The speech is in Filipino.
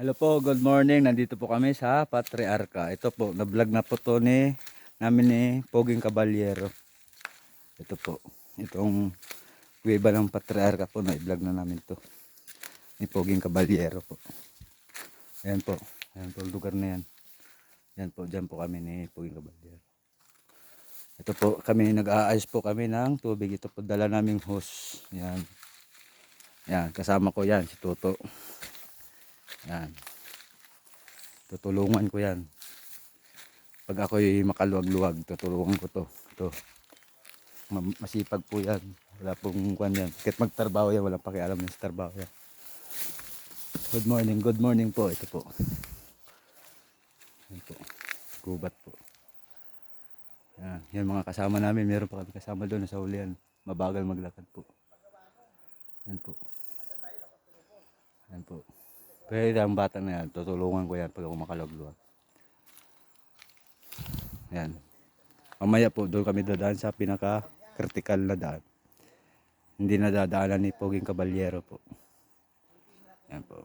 Hello po, good morning. Nandito po kami sa Patriarca. Ito po, na-vlog na po to ni namin ni Poging Caballero. Ito po, itong kuweba ng Patriarca po, na-vlog na namin to. Ni Poging Caballero po. Ayan po, ayan po, lugar na yan. Yan po, dyan po kami ni Poging Caballero. Ito po, kami nag-aayos po kami ng tubig. Ito po, dala naming hose. Yan. Yan, kasama ko yan, si Toto. Yan. Tutulungan ko yan. Pag ako'y makaluwag-luwag, tutulungan ko to. Ma- Masipag po yan. Wala pong kwan yan. Kahit magtrabaho yan, walang pakialam yan sa trabaho yan. Good morning, good morning po. Ito po. Yan po. Gubat po. Yan. Yan mga kasama namin. Meron pa kami kasama doon sa ulian. Mabagal maglakad po. Yan po. Yan po. Pero ang bata na yan, tutulungan ko yan pag ako makalagluwag. Yan. Mamaya po, doon kami dadaan sa pinaka-critical na daan. Hindi na dadaanan ni Poging Caballero po. Yan po.